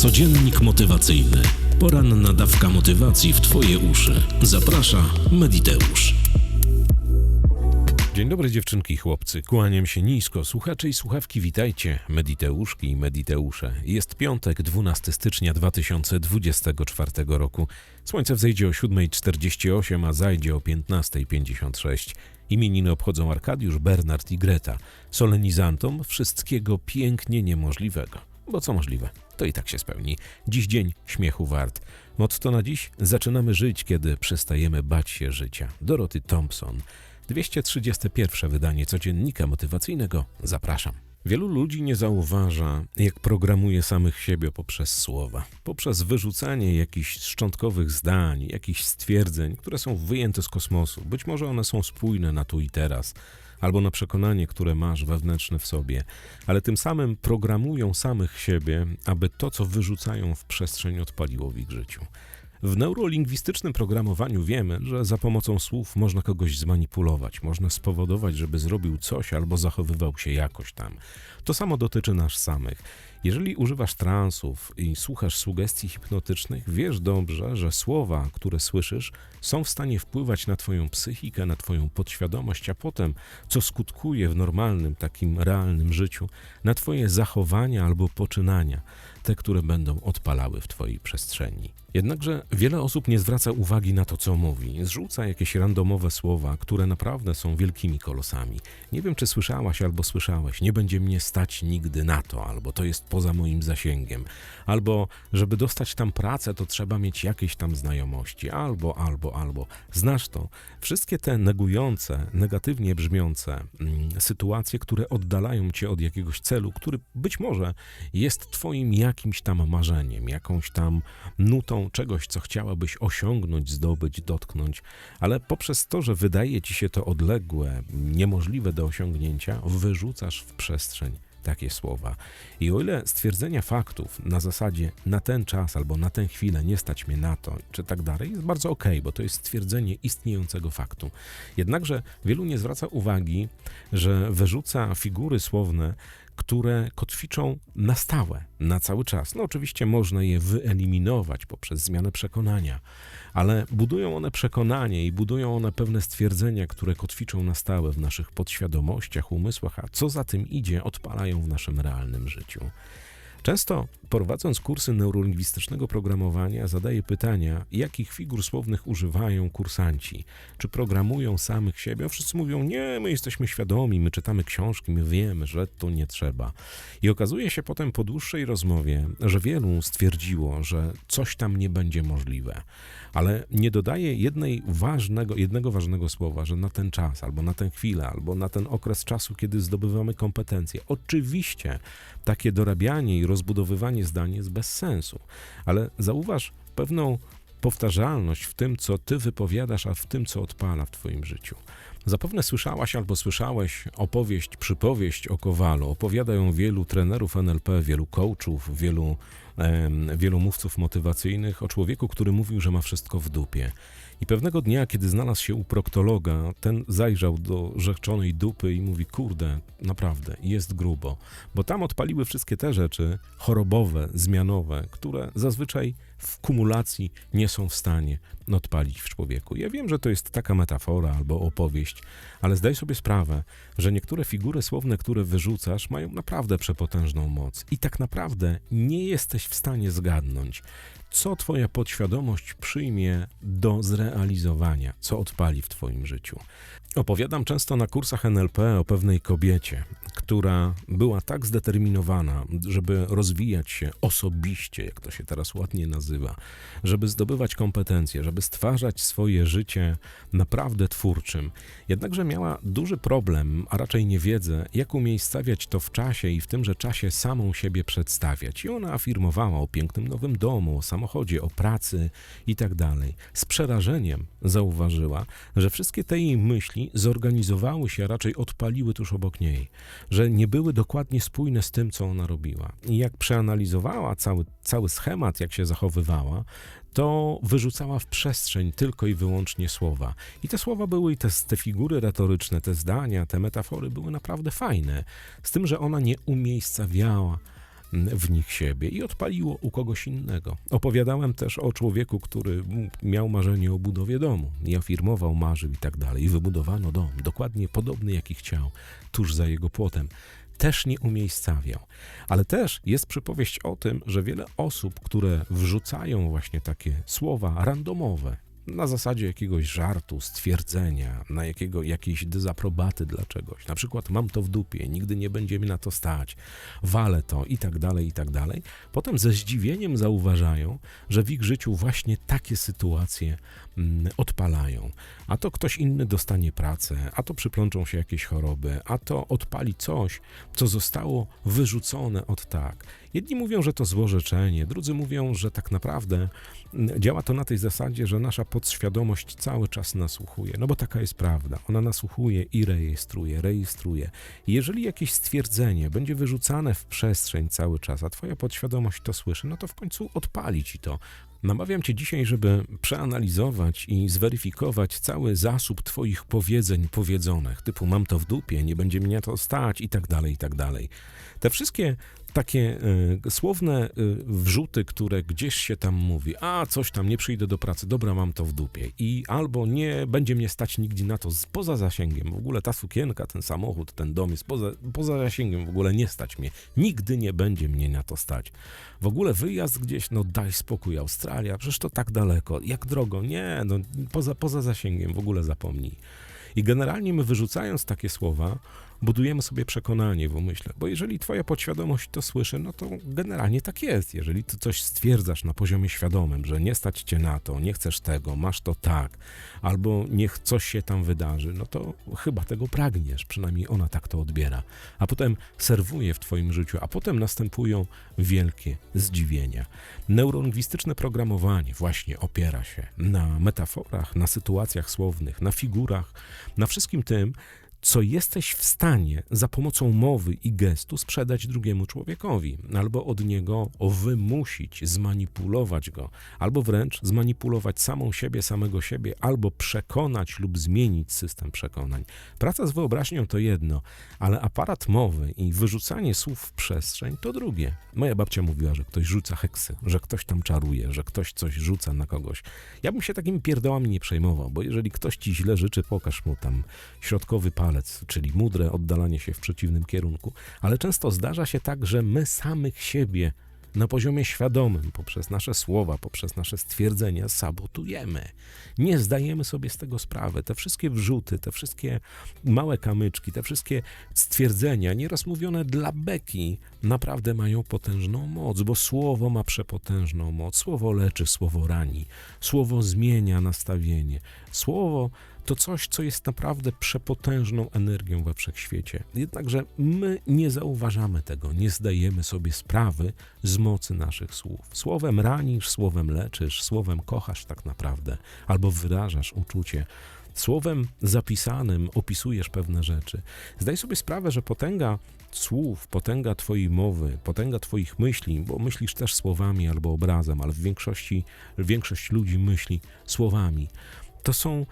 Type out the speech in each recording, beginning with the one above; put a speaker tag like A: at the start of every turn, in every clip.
A: Codziennik motywacyjny. Poranna dawka motywacji w Twoje uszy. Zaprasza Mediteusz.
B: Dzień dobry dziewczynki i chłopcy, kłaniam się nisko. Słuchacze i słuchawki, witajcie, Mediteuszki i Mediteusze. Jest piątek, 12 stycznia 2024 roku. Słońce wzejdzie o 7.48, a zajdzie o 15.56. Imieniny obchodzą Arkadiusz, Bernard i Greta. Solenizantom wszystkiego pięknie niemożliwego. Bo co możliwe, to i tak się spełni. Dziś dzień śmiechu wart. Motto na dziś? Zaczynamy żyć, kiedy przestajemy bać się życia. Doroty Thompson. 231 wydanie codziennika motywacyjnego. Zapraszam. Wielu ludzi nie zauważa, jak programuje samych siebie poprzez słowa, poprzez wyrzucanie jakichś szczątkowych zdań, jakichś stwierdzeń, które są wyjęte z kosmosu. Być może one są spójne na tu i teraz, albo na przekonanie, które masz wewnętrzne w sobie, ale tym samym programują samych siebie, aby to, co wyrzucają w przestrzeń, odpaliło w ich życiu. W neurolingwistycznym programowaniu wiemy, że za pomocą słów można kogoś zmanipulować, można spowodować, żeby zrobił coś albo zachowywał się jakoś tam. To samo dotyczy nas samych. Jeżeli używasz transów i słuchasz sugestii hipnotycznych, wiesz dobrze, że słowa, które słyszysz, są w stanie wpływać na Twoją psychikę, na Twoją podświadomość, a potem, co skutkuje w normalnym, takim realnym życiu, na Twoje zachowania albo poczynania, te, które będą odpalały w Twojej przestrzeni. Jednakże wiele osób nie zwraca uwagi na to, co mówi. Zrzuca jakieś randomowe słowa, które naprawdę są wielkimi kolosami. Nie wiem, czy słyszałaś albo słyszałeś, nie będzie mnie stać nigdy na to, albo to jest poza moim zasięgiem, albo żeby dostać tam pracę, to trzeba mieć jakieś tam znajomości, albo, albo, albo. Znasz to. Wszystkie te negujące, negatywnie brzmiące mm, sytuacje, które oddalają cię od jakiegoś celu, który być może jest twoim jakimś tam marzeniem, jakąś tam nutą czegoś, co chciałabyś osiągnąć, zdobyć, dotknąć, ale poprzez to, że wydaje ci się to odległe, niemożliwe do osiągnięcia, wyrzucasz w przestrzeń takie słowa. I o ile stwierdzenia faktów na zasadzie na ten czas albo na tę chwilę nie stać mnie na to, czy tak dalej, jest bardzo ok, bo to jest stwierdzenie istniejącego faktu. Jednakże wielu nie zwraca uwagi, że wyrzuca figury słowne, które kotwiczą na stałe, na cały czas. No oczywiście można je wyeliminować poprzez zmianę przekonania, ale budują one przekonanie i budują one pewne stwierdzenia, które kotwiczą na stałe w naszych podświadomościach, umysłach, a co za tym idzie, odpalają w naszym realnym życiu. Często prowadząc kursy neurolingwistycznego programowania, zadaję pytania, jakich figur słownych używają kursanci. Czy programują samych siebie? Wszyscy mówią, nie, my jesteśmy świadomi, my czytamy książki, my wiemy, że to nie trzeba. I okazuje się potem po dłuższej rozmowie, że wielu stwierdziło, że coś tam nie będzie możliwe. Ale nie dodaje jednej ważnego, jednego ważnego słowa, że na ten czas, albo na tę chwilę, albo na ten okres czasu, kiedy zdobywamy kompetencje. Oczywiście takie dorabianie i rozbudowywanie zdań jest bez sensu, ale zauważ pewną powtarzalność w tym, co ty wypowiadasz, a w tym, co odpala w twoim życiu. Zapewne słyszałaś albo słyszałeś opowieść, przypowieść o Kowalu. Opowiada ją wielu trenerów NLP, wielu coachów, wielu, em, wielu mówców motywacyjnych o człowieku, który mówił, że ma wszystko w dupie. I pewnego dnia, kiedy znalazł się u proktologa, ten zajrzał do rzeczonej dupy i mówi: Kurde, naprawdę, jest grubo. Bo tam odpaliły wszystkie te rzeczy chorobowe, zmianowe, które zazwyczaj w kumulacji nie są w stanie odpalić w człowieku. Ja wiem, że to jest taka metafora albo opowieść, ale zdaj sobie sprawę, że niektóre figury słowne, które wyrzucasz, mają naprawdę przepotężną moc. I tak naprawdę nie jesteś w stanie zgadnąć, co Twoja podświadomość przyjmie do zrealizowania, co odpali w Twoim życiu. Opowiadam często na kursach NLP o pewnej kobiecie, która była tak zdeterminowana, żeby rozwijać się osobiście, jak to się teraz ładnie nazywa, żeby zdobywać kompetencje, żeby stwarzać swoje życie naprawdę twórczym. Jednakże miała duży problem, a raczej niewiedzę, jak umiejscawiać to w czasie i w tymże czasie samą siebie przedstawiać. I ona afirmowała o pięknym nowym domu, o samochodzie, o pracy i tak dalej. Z przerażeniem zauważyła, że wszystkie te jej myśli zorganizowały się, a raczej odpaliły tuż obok niej, że nie były dokładnie spójne z tym, co ona robiła. I jak przeanalizowała cały, cały schemat, jak się zachowywała, to wyrzucała w przestrzeń tylko i wyłącznie słowa. I te słowa były, i te, te figury retoryczne, te zdania, te metafory były naprawdę fajne. Z tym, że ona nie umiejscawiała mm, w nich siebie i odpaliło u kogoś innego. Opowiadałem też o człowieku, który mm, miał marzenie o budowie domu i afirmował, marzył i tak dalej. I wybudowano dom, dokładnie podobny jaki chciał, tuż za jego płotem też nie umiejscawiał. Ale też jest przypowieść o tym, że wiele osób, które wrzucają właśnie takie słowa randomowe, na zasadzie jakiegoś żartu, stwierdzenia, na jakiego, jakiejś dezaprobaty dla czegoś. Na przykład mam to w dupie, nigdy nie będzie mi na to stać, walę to i tak dalej, i tak dalej. Potem ze zdziwieniem zauważają, że w ich życiu właśnie takie sytuacje mm, odpalają. A to ktoś inny dostanie pracę, a to przyplączą się jakieś choroby, a to odpali coś, co zostało wyrzucone od tak. Jedni mówią, że to złorzeczenie, drudzy mówią, że tak naprawdę mm, działa to na tej zasadzie, że nasza podświadomość cały czas nasłuchuje. No bo taka jest prawda. Ona nasłuchuje i rejestruje, rejestruje. Jeżeli jakieś stwierdzenie będzie wyrzucane w przestrzeń cały czas, a twoja podświadomość to słyszy, no to w końcu odpali ci to. Namawiam Cię dzisiaj, żeby przeanalizować i zweryfikować cały zasób Twoich powiedzeń powiedzonych, typu mam to w dupie, nie będzie mnie to stać i tak dalej, i tak dalej. Te wszystkie takie y, słowne y, wrzuty, które gdzieś się tam mówi, a coś tam, nie przyjdę do pracy, dobra, mam to w dupie. I albo nie będzie mnie stać nigdzie na to, poza zasięgiem, w ogóle ta sukienka, ten samochód, ten dom jest poza, poza zasięgiem, w ogóle nie stać mnie, nigdy nie będzie mnie na to stać. W ogóle wyjazd gdzieś, no daj spokój, Australia, przecież to tak daleko, jak drogo, nie, no poza, poza zasięgiem, w ogóle zapomnij. I generalnie my wyrzucając takie słowa, budujemy sobie przekonanie w umyśle, bo jeżeli twoja podświadomość to słyszy, no to generalnie tak jest. Jeżeli ty coś stwierdzasz na poziomie świadomym, że nie stać cię na to, nie chcesz tego, masz to tak, albo niech coś się tam wydarzy, no to chyba tego pragniesz, przynajmniej ona tak to odbiera. A potem serwuje w twoim życiu, a potem następują wielkie zdziwienia. Neurolingwistyczne programowanie właśnie opiera się na metaforach, na sytuacjach słownych, na figurach, na wszystkim tym, co jesteś w stanie za pomocą mowy i gestu sprzedać drugiemu człowiekowi, albo od niego wymusić, zmanipulować go, albo wręcz zmanipulować samą siebie, samego siebie, albo przekonać lub zmienić system przekonań. Praca z wyobraźnią to jedno, ale aparat mowy i wyrzucanie słów w przestrzeń to drugie. Moja babcia mówiła, że ktoś rzuca heksy, że ktoś tam czaruje, że ktoś coś rzuca na kogoś. Ja bym się takimi pierdołami nie przejmował, bo jeżeli ktoś ci źle życzy, pokaż mu tam środkowy palec, czyli mudre oddalanie się w przeciwnym kierunku. Ale często zdarza się tak, że my samych siebie na poziomie świadomym, poprzez nasze słowa, poprzez nasze stwierdzenia sabotujemy. Nie zdajemy sobie z tego sprawy. Te wszystkie wrzuty, te wszystkie małe kamyczki, te wszystkie stwierdzenia, nieraz mówione dla beki, naprawdę mają potężną moc, bo słowo ma przepotężną moc. Słowo leczy, słowo rani, słowo zmienia nastawienie. Słowo to coś, co jest naprawdę przepotężną energią we wszechświecie. Jednakże my nie zauważamy tego, nie zdajemy sobie sprawy z mocy naszych słów. Słowem ranisz, słowem leczysz, słowem kochasz tak naprawdę, albo wyrażasz uczucie. Słowem zapisanym opisujesz pewne rzeczy. Zdaj sobie sprawę, że potęga słów, potęga Twojej mowy, potęga Twoich myśli, bo myślisz też słowami albo obrazem, ale w większości większość ludzi myśli słowami. To są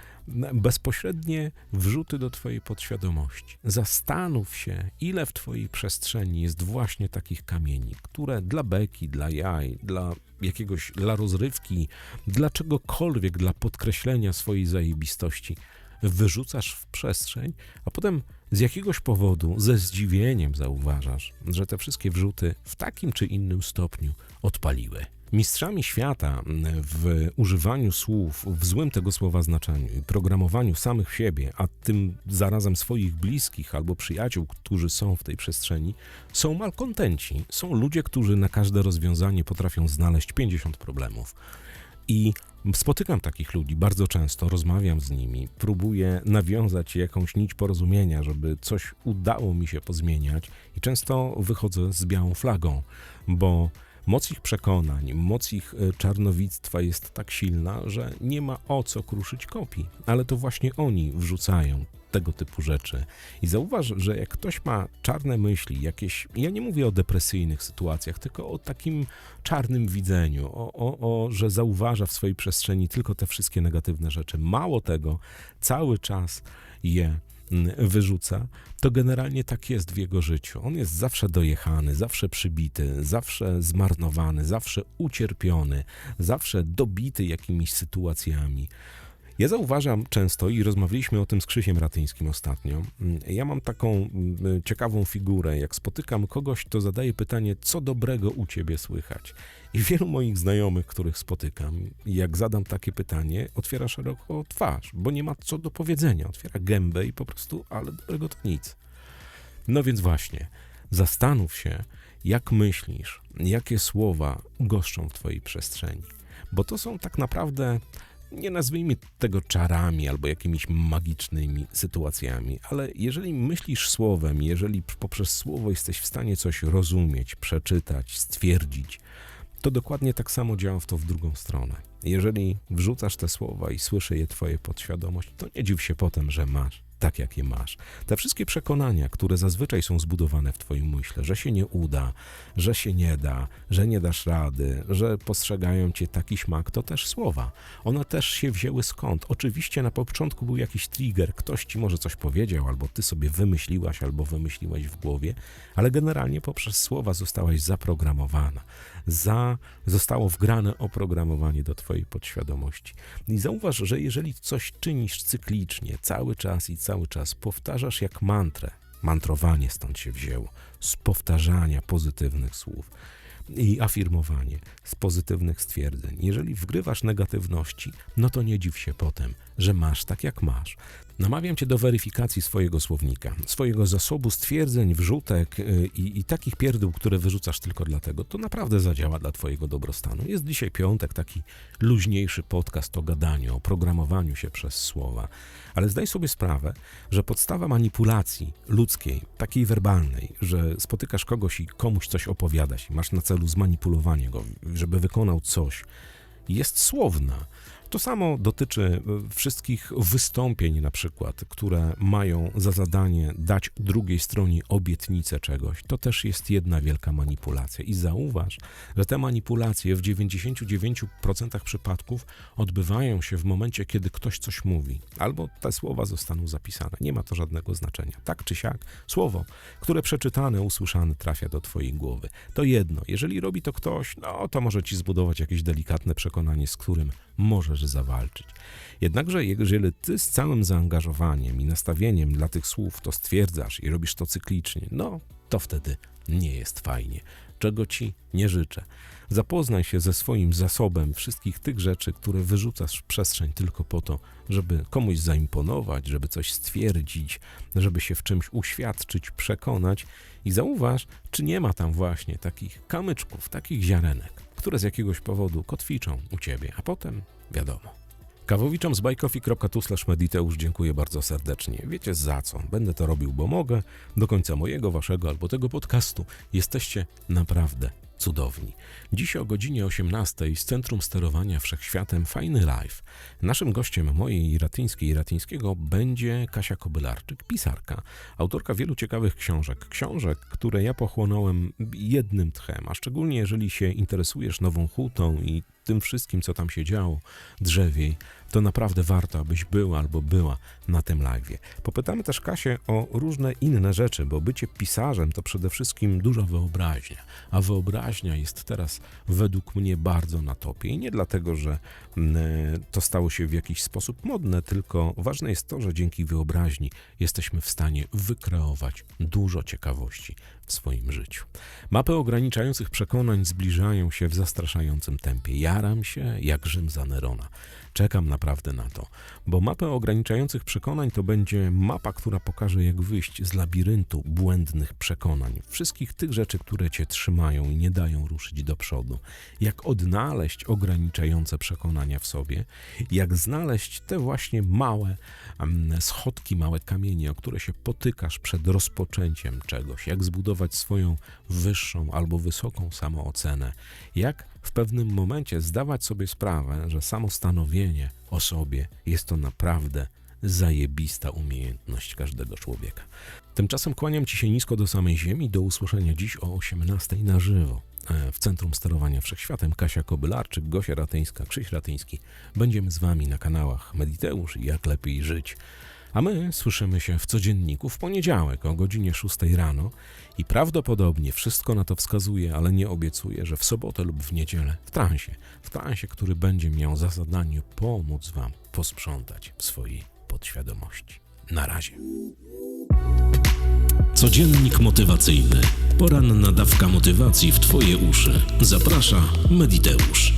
B: bezpośrednie wrzuty do Twojej podświadomości. Zastanów się, ile w Twojej przestrzeni jest właśnie takich kamieni, które dla beki, dla jaj, dla jakiegoś, dla rozrywki, dla czegokolwiek, dla podkreślenia swojej zajebistości wyrzucasz w przestrzeń, a potem z jakiegoś powodu ze zdziwieniem zauważasz, że te wszystkie wrzuty w takim czy innym stopniu odpaliły. Mistrzami świata w używaniu słów w złym tego słowa znaczeniu i programowaniu samych siebie, a tym zarazem swoich bliskich albo przyjaciół, którzy są w tej przestrzeni, są malkontenci. Są ludzie, którzy na każde rozwiązanie potrafią znaleźć 50 problemów. I spotykam takich ludzi bardzo często, rozmawiam z nimi, próbuję nawiązać jakąś nić porozumienia, żeby coś udało mi się pozmieniać, i często wychodzę z białą flagą, bo moc ich przekonań, moc ich e, czarnowictwa jest tak silna, że nie ma o co kruszyć kopii, ale to właśnie oni wrzucają tego typu rzeczy. I zauważ, że jak ktoś ma czarne myśli, jakieś, ja nie mówię o depresyjnych sytuacjach, tylko o takim czarnym widzeniu, o, o, o że zauważa w swojej przestrzeni tylko te wszystkie negatywne rzeczy. Mało tego, cały czas je wyrzuca, to generalnie tak jest w jego życiu. On jest zawsze dojechany, zawsze przybity, zawsze zmarnowany, zawsze ucierpiony, zawsze dobity jakimiś sytuacjami. Ja zauważam często i rozmawialiśmy o tym z Krzysiem Ratyńskim ostatnio. mm, Ja mam taką mm, ciekawą figurę. Jak spotykam kogoś, to zadaję pytanie, co dobrego u ciebie słychać. I wielu moich znajomych, których spotykam, jak zadam takie pytanie, otwiera szeroko twarz, bo nie ma co do powiedzenia. Otwiera gębę i po prostu, ale dobrego to nic. No więc właśnie, zastanów się, jak myślisz, jakie słowa goszczą w twojej przestrzeni. Bo to są tak naprawdę nie nazwijmy tego czarami albo jakimiś magicznymi sytuacjami, ale jeżeli myślisz słowem, jeżeli poprzez słowo jesteś w stanie coś rozumieć, przeczytać, stwierdzić, to dokładnie tak samo działa w to w drugą stronę. Jeżeli wrzucasz te słowa i słyszy je twoje podświadomość, to nie dziw się potem, że masz tak, jak je masz. Te wszystkie przekonania, które zazwyczaj są zbudowane w twoim myśle, że się nie uda, że się nie da, że nie dasz rady, że postrzegają cię taki śmak, to też słowa. One też się wzięły skąd? Oczywiście na początku był jakiś trigger, ktoś ci może coś powiedział, albo ty sobie wymyśliłaś, albo wymyśliłaś w głowie, ale generalnie poprzez słowa zostałaś zaprogramowana. Za, zostało wgrane oprogramowanie do twojej podświadomości. I zauważ, że jeżeli coś czynisz cyklicznie, cały czas i cały czas powtarzasz jak mantrę, mantrowanie stąd się wzięło, z powtarzania pozytywnych słów i afirmowanie z pozytywnych stwierdzeń. Jeżeli wgrywasz negatywności, no to nie dziw się potem, że masz tak jak masz. Namawiam cię do weryfikacji swojego słownika, swojego zasobu stwierdzeń, wrzutek yy, i, i takich pierdół, które wyrzucasz tylko dlatego. To naprawdę zadziała dla twojego dobrostanu. Jest dzisiaj piątek, taki luźniejszy podcast o gadaniu, o programowaniu się przez słowa. Ale zdaj sobie sprawę, że podstawa manipulacji ludzkiej, takiej werbalnej, że spotykasz kogoś i komuś coś opowiadasz masz na celu zmanipulowanie go, żeby wykonał coś, jest słowna. To samo dotyczy y, wszystkich wystąpień, na przykład, które mają za zadanie dać drugiej stronie obietnicę czegoś. To też jest jedna wielka manipulacja. I zauważ, że te manipulacje w 99% przypadków odbywają się w momencie, kiedy ktoś coś mówi, albo te słowa zostaną zapisane. Nie ma to żadnego znaczenia. Tak czy siak, słowo, które przeczytane, usłyszane trafia do Twojej głowy. To jedno. Jeżeli robi to ktoś, no to może Ci zbudować jakieś delikatne przekonanie, z którym możesz zawalczyć. Jednakże, jeżeli ty z całym zaangażowaniem i nastawieniem dla tych słów to stwierdzasz i robisz to cyklicznie, no to wtedy nie jest fajnie, czego ci nie życzę. Zapoznaj się ze swoim zasobem wszystkich tych rzeczy, które wyrzucasz w przestrzeń tylko po to, żeby komuś zaimponować, żeby coś stwierdzić, żeby się w czymś uświadczyć, przekonać i zauważ, czy nie ma tam właśnie takich kamyczków, takich ziarenek, które z jakiegoś powodu kotwiczą u ciebie, a potem wiadomo. Kawowiczom z bajkofi.tu mediteusz dziękuję bardzo serdecznie. Wiecie za co? Będę to robił, bo mogę. Do końca mojego, waszego albo tego podcastu jesteście naprawdę cudowni. Dziś o godzinie 18 z Centrum Sterowania Wszechświatem Fajny Live. Naszym gościem mojej Ratyńskiej i Ratyńskiego będzie Kasia Kobylarczyk, pisarka, autorka wielu ciekawych książek. Książek, które ja pochłonąłem jednym tchem, a szczególnie jeżeli się interesujesz nową hutą i tym wszystkim, co tam się działo, drzewiej, to naprawdę warto, abyś był albo była na tym live. Popytamy też Kasię o różne inne rzeczy, bo bycie pisarzem to przede wszystkim duża wyobraźnia, a wyobraźnia jest teraz według mnie bardzo na topie i nie dlatego, że mm, to stało się w jakiś sposób modne, tylko ważne jest to, że dzięki wyobraźni jesteśmy w stanie wykreować dużo ciekawości w swoim życiu. Mapy ograniczających przekonań zbliżają się w zastraszającym tempie. Jaram się jak Rzym za Nerona. Czekam naprawdę na to, bo mapę ograniczających przekonań to będzie mapa, która pokaże, jak wyjść z labiryntu błędnych przekonań, wszystkich tych rzeczy, które cię trzymają i nie dają ruszyć do przodu. Jak odnaleźć ograniczające przekonania w sobie, jak znaleźć te właśnie małe um, schodki, małe kamienie, o które się potykasz przed rozpoczęciem czegoś, jak zbudować swoją wyższą albo wysoką samoocenę, jak w pewnym momencie zdawać sobie sprawę, że samo stanowienie o sobie jest to naprawdę zajebista umiejętność każdego człowieka. Tymczasem kłaniam Ci się nisko do samej ziemi. Do usłyszenia dziś o 18 na żywo e, w Centrum Sterowania Wszechświatem. Kasia Kobylarczyk, Gosia Ratyńska, Krzyś Ratyński. Będziemy z Wami na kanałach Mediteusz i Jak Lepiej Żyć. A my słyszymy się w codzienniku w poniedziałek o godzinie 6 rano i prawdopodobnie wszystko na to wskazuje, ale nie obiecuję, że w sobotę lub w niedzielę w transie, w transie, który będzie miał za zadanie pomóc Wam posprzątać w swojej podświadomości. Na razie.
A: Codziennik motywacyjny. Poranna dawka motywacji w Twoje uszy. Zaprasza Mediteusz.